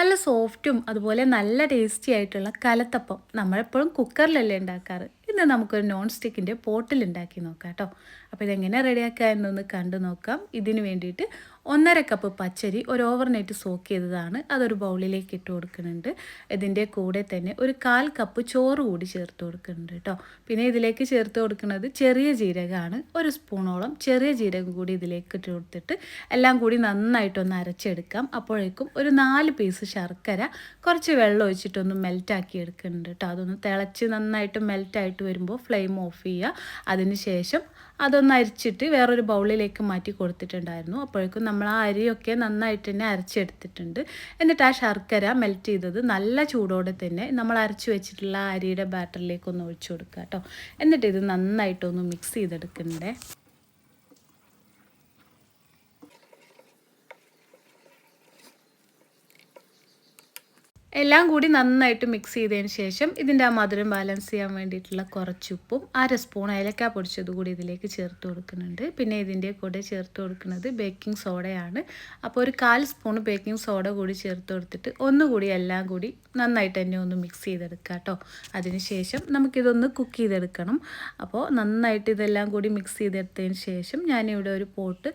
നല്ല സോഫ്റ്റും അതുപോലെ നല്ല ടേസ്റ്റി ആയിട്ടുള്ള കലത്തപ്പം നമ്മളെപ്പോഴും കുക്കറിലല്ലേ ഉണ്ടാക്കാറ്? ഇന്ന് നമുക്കൊരു നോൺ സ്റ്റിക്കിന്റെ പോട്ടിൽ ഉണ്ടാക്കി നോക്കാം കേട്ടോ അപ്പോൾ ഇതെങ്ങനെ റെഡിയാക്കുക എന്നൊന്ന് കണ്ടു നോക്കാം. ഇതിന് വേണ്ടിയിട്ട് ഒന്നര കപ്പ് പച്ചരി ഒരു ഓവർനൈറ്റ് സോക്ക് ചെയ്തതാണ്. അതൊരു ബൗളിലേക്ക് ഇട്ട് കൊടുക്കുന്നുണ്ട്. ഇതിന്റെ കൂടെ തന്നെ ഒരു കാൽ കപ്പ് ചോറ് കൂടി ചേർത്ത് കൊടുക്കുന്നുണ്ട് കേട്ടോ പിന്നെ ഇതിലേക്ക് ചേർത്ത് കൊടുക്കുന്നത് ചെറിയ ജീരകമാണ്. ഒരു സ്പൂണോളം ചെറിയ ജീരകം കൂടി ഇതിലേക്ക് ഇട്ട് കൊടുത്തിട്ട് എല്ലാം കൂടി നന്നായിട്ടൊന്ന് അരച്ചെടുക്കാം. അപ്പോഴേക്കും ഒരു നാല് പീസ് ശർക്കര കുറച്ച് വെള്ളം ഒഴിച്ചിട്ടൊന്ന് മെൽറ്റാക്കി എടുക്കുന്നുണ്ട് കേട്ടോ അതൊന്ന് തിളച്ച് നന്നായിട്ട് മെൽറ്റായിട്ട് വരുമ്പോൾ ഫ്ലെയിം ഓഫ് ചെയ്യുക അതിന് ശേഷം അതൊന്ന് അരിച്ചിട്ട് വേറൊരു ബൗളിലേക്ക് മാറ്റി കൊടുത്തിട്ടുണ്ടായിരുന്നു. അപ്പോഴേക്കും നമ്മൾ ആ അരിയൊക്കെ നന്നായിട്ട് തന്നെ അരച്ചെടുത്തിട്ടുണ്ട്. എന്നിട്ട് ആ ശർക്കര മെൽറ്റ് ചെയ്തത് നല്ല ചൂടോടെ തന്നെ നമ്മൾ അരച്ചു വെച്ചിട്ടുള്ള അരിയുടെ ബാറ്ററിലേക്ക് ഒന്ന് ഒഴിച്ചു കൊടുക്കുക കേട്ടോ എന്നിട്ട് ഇത് നന്നായിട്ടൊന്ന് മിക്സ് ചെയ്തെടുക്കണ്ടേ? എല്ലാം കൂടി നന്നായിട്ട് മിക്സ് ചെയ്തതിന് ശേഷം ഇതിന്റെ ആ മധുരം ബാലൻസ് ചെയ്യാൻ വേണ്ടിയിട്ടുള്ള കുറച്ച് ഉപ്പും അര സ്പൂൺ ഏലക്ക പൊടിച്ചത് കൂടി ഇതിലേക്ക് ചേർത്ത് കൊടുക്കുന്നുണ്ട്. പിന്നെ ഇതിന്റെ കൂടെ ചേർത്ത് കൊടുക്കുന്നത് ബേക്കിംഗ് സോഡയാണ് അപ്പോൾ ഒരു കാൽ സ്പൂൺ ബേക്കിംഗ് സോഡ കൂടി ചേർത്ത് കൊടുത്തിട്ട് ഒന്നുകൂടി എല്ലാം കൂടി നന്നായിട്ട് തന്നെ ഒന്ന് മിക്സ് ചെയ്തെടുക്കുക കേട്ടോ. അതിനുശേഷം നമുക്കിതൊന്ന് കുക്ക് ചെയ്തെടുക്കണം. അപ്പോൾ നന്നായിട്ട് ഇതെല്ലാം കൂടി മിക്സ് ചെയ്തെടുത്തതിന് ശേഷം ഞാനിവിടെ ഒരു പോട്ട്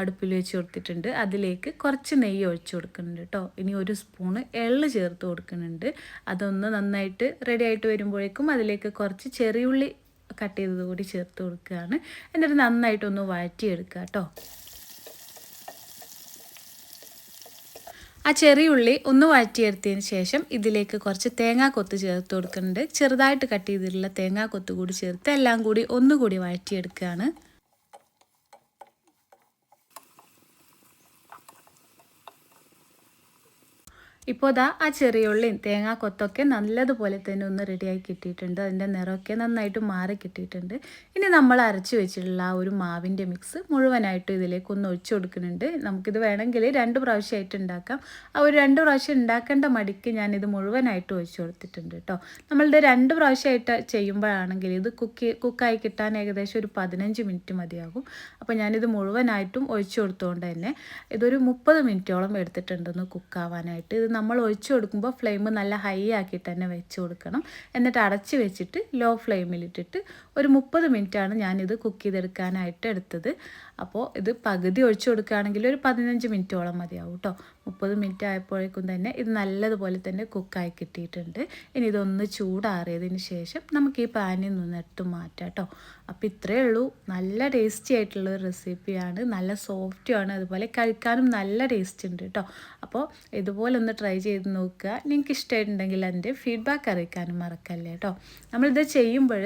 അടുപ്പിൽ വെച്ച് കൊടുത്തിട്ടുണ്ട്. അതിലേക്ക് കുറച്ച് നെയ്യ് ഒഴിച്ചു കൊടുക്കുന്നുണ്ട് കേട്ടോ. ഇനി ഒരു സ്പൂണ് എള്ള് ചേർത്ത് കൊടുക്കുന്നുണ്ട്. അതൊന്ന് നന്നായിട്ട് റെഡി ആയിട്ട് വരുമ്പോഴേക്കും അതിലേക്ക് കുറച്ച് ചെറിയുള്ളി കട്ട് ചെയ്തത് കൂടി ചേർത്ത് കൊടുക്കുകയാണ്. എന്നിട്ട് നന്നായിട്ടൊന്ന് വഴറ്റിയെടുക്കുക കേട്ടോ. ആ ചെറിയ ഉള്ളി ഒന്ന് വഴറ്റിയെടുത്തതിന് ശേഷം ഇതിലേക്ക് കുറച്ച് തേങ്ങാക്കൊത്ത് ചേർത്ത് കൊടുക്കുന്നുണ്ട്. ചെറുതായിട്ട് കട്ട് ചെയ്തിട്ടുള്ള തേങ്ങാക്കൊത്ത് കൂടി ചേർത്ത് എല്ലാം കൂടി ഒന്നുകൂടി വഴറ്റിയെടുക്കുകയാണ്. ഇപ്പോൾ ഇതാ ആ ചെറിയ ഉള്ളിയും തേങ്ങാ കൊത്തൊക്കെ നല്ലതുപോലെ തന്നെ ഒന്ന് റെഡിയായി കിട്ടിയിട്ടുണ്ട്. അതിന്റെ നിറമൊക്കെ നന്നായിട്ട് മാറി കിട്ടിയിട്ടുണ്ട്. ഇനി നമ്മൾ അരച്ച് വെച്ചിട്ടുള്ള ആ ഒരു മാവിന്റെ മിക്സ് മുഴുവനായിട്ട് ഇതിലേക്ക് ഒന്ന് ഒഴിച്ചു കൊടുക്കുന്നുണ്ട്. നമുക്കിത് വേണമെങ്കിൽ രണ്ട് പ്രാവശ്യമായിട്ട് ഉണ്ടാക്കാം. ആ ഒരു രണ്ട് പ്രാവശ്യം ഉണ്ടാക്കേണ്ട മടിക്ക് ഞാനിത് മുഴുവനായിട്ട് ഒഴിച്ചു കൊടുത്തിട്ടുണ്ട് കേട്ടോ. നമ്മളുടെ രണ്ട് പ്രാവശ്യമായിട്ട് ചെയ്യുമ്പോഴാണെങ്കിൽ ഇത് കുക്ക് കുക്കായി കിട്ടാൻ ഏകദേശം ഒരു പതിനഞ്ച് മിനിറ്റ് മതിയാകും. അപ്പോൾ ഞാനിത് മുഴുവനായിട്ടും ഒഴിച്ചു കൊടുത്തുകൊണ്ട് തന്നെ ഇതൊരു മുപ്പത് മിനിറ്റോളം എടുത്തിട്ടുണ്ടെന്ന് കുക്കാവാനായിട്ട് ഇത് നമ്മൾ ഒഴിച്ചു കൊടുക്കുമ്പോൾ ഫ്ലെയിം നല്ല ഹൈ ആക്കിയിട്ട് തന്നെ വെച്ച് കൊടുക്കണം. എന്നിട്ട് അടച്ച് വെച്ചിട്ട് ലോ ഫ്ലെയിമിലിട്ടിട്ട് ഒരു മുപ്പത് മിനിറ്റാണ് ഞാനിത് കുക്ക് ചെയ്തെടുക്കാനായിട്ട് എടുത്തത്. അപ്പോൾ ഇത് പകുതി ഒഴിച്ചു കൊടുക്കുകയാണെങ്കിൽ ഒരു പതിനഞ്ച് മിനിറ്റോളം മതിയാവും കേട്ടോ മുപ്പത് മിനിറ്റ് ആയപ്പോഴേക്കും തന്നെ ഇത് നല്ലതുപോലെ തന്നെ കുക്കായി കിട്ടിയിട്ടുണ്ട്. ഇനി ഇതൊന്ന് ചൂടാറിയതിന് ശേഷം നമുക്ക് ഈ പാനിൽ നിന്ന് എടുത്ത് മാറ്റാം കേട്ടോ അപ്പോൾ ഇത്രയേ ഉള്ളൂ. നല്ല ടേസ്റ്റി ആയിട്ടുള്ള ഒരു റെസിപ്പിയാണ് നല്ല സോഫ്റ്റുമാണ് അതുപോലെ കഴിക്കാനും നല്ല ടേസ്റ്റ് ഉണ്ട് കേട്ടോ അപ്പോൾ ഇതുപോലെ ഒന്ന് ട്രൈ ചെയ്ത് നോക്കുക. നിങ്ങൾക്ക് ഇഷ്ടമായിട്ടുണ്ടെങ്കിൽ അതിന്റെ ഫീഡ്ബാക്ക് അറിയിക്കാനും മറക്കല്ലേ കേട്ടോ നമ്മളിത് ചെയ്യുമ്പോൾ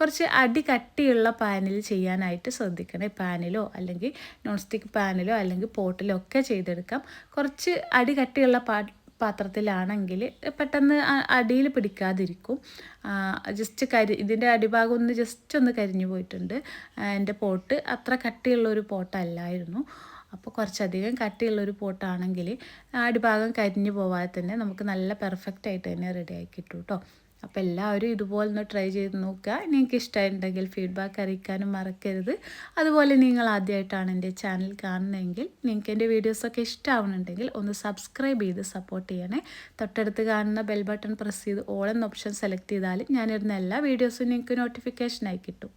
കുറച്ച് അടി കട്ടിയുള്ള പാനിൽ ചെയ്യാനായിട്ട് ശ്രദ്ധിക്കണം. പാനിലോ അല്ലെങ്കിൽ നോൺ സ്റ്റിക്ക് പാനിലോ അല്ലെങ്കിൽ പോട്ടിലോ ഒക്കെ ചെയ്തെടുക്കാം. കുറച്ച് അടി കട്ടിയുള്ള പാ പാത്രത്തിലാണെങ്കിൽ പെട്ടെന്ന് അടിയിൽ പിടിക്കാതിരിക്കും. ജസ്റ്റ് കരി ഇതിന്റെ അടിഭാഗം ഒന്ന് ജസ്റ്റ് ഒന്ന് കരിഞ്ഞു പോയിട്ടുണ്ട്. എന്റെ പോട്ട് അത്ര കട്ടിയുള്ള ഒരു പോട്ടല്ലായിരുന്നു അപ്പോൾ കുറച്ചധികം കട്ടിയുള്ളൊരു പോട്ടാണെങ്കിൽ അടിഭാഗം കരിഞ്ഞു പോവാതെ തന്നെ നമുക്ക് നല്ല പെർഫെക്റ്റ് ആയിട്ട് തന്നെ റെഡി ആക്കി കിട്ടും കേട്ടോ അപ്പോൾ എല്ലാവരും ഇതുപോലെ ഒന്ന് ട്രൈ ചെയ്ത് നോക്കുക. നിങ്ങൾക്ക് ഇഷ്ടമായിട്ടുണ്ടെങ്കിൽ ഫീഡ്ബാക്ക് അറിയിക്കാനും മറക്കരുത്. അതുപോലെ നിങ്ങൾ ആദ്യമായിട്ടാണ് എന്റെ ചാനൽ കാണുന്നതെങ്കിൽ നിങ്ങൾക്ക് എന്റെ വീഡിയോസൊക്കെ ഇഷ്ടമാവുന്നുണ്ടെങ്കിൽ ഒന്ന് സബ്സ്ക്രൈബ് ചെയ്ത് സപ്പോർട്ട് ചെയ്യണേ. തൊട്ടടുത്ത് കാണുന്ന ബെൽ ബട്ടൺ പ്രസ് ചെയ്ത് ഓൾ എന്ന ഓപ്ഷൻ സെലക്ട് ചെയ്താൽ ഞാനിരുന്ന എല്ലാ വീഡിയോസും നിങ്ങൾക്ക് നോട്ടിഫിക്കേഷനായി കിട്ടും.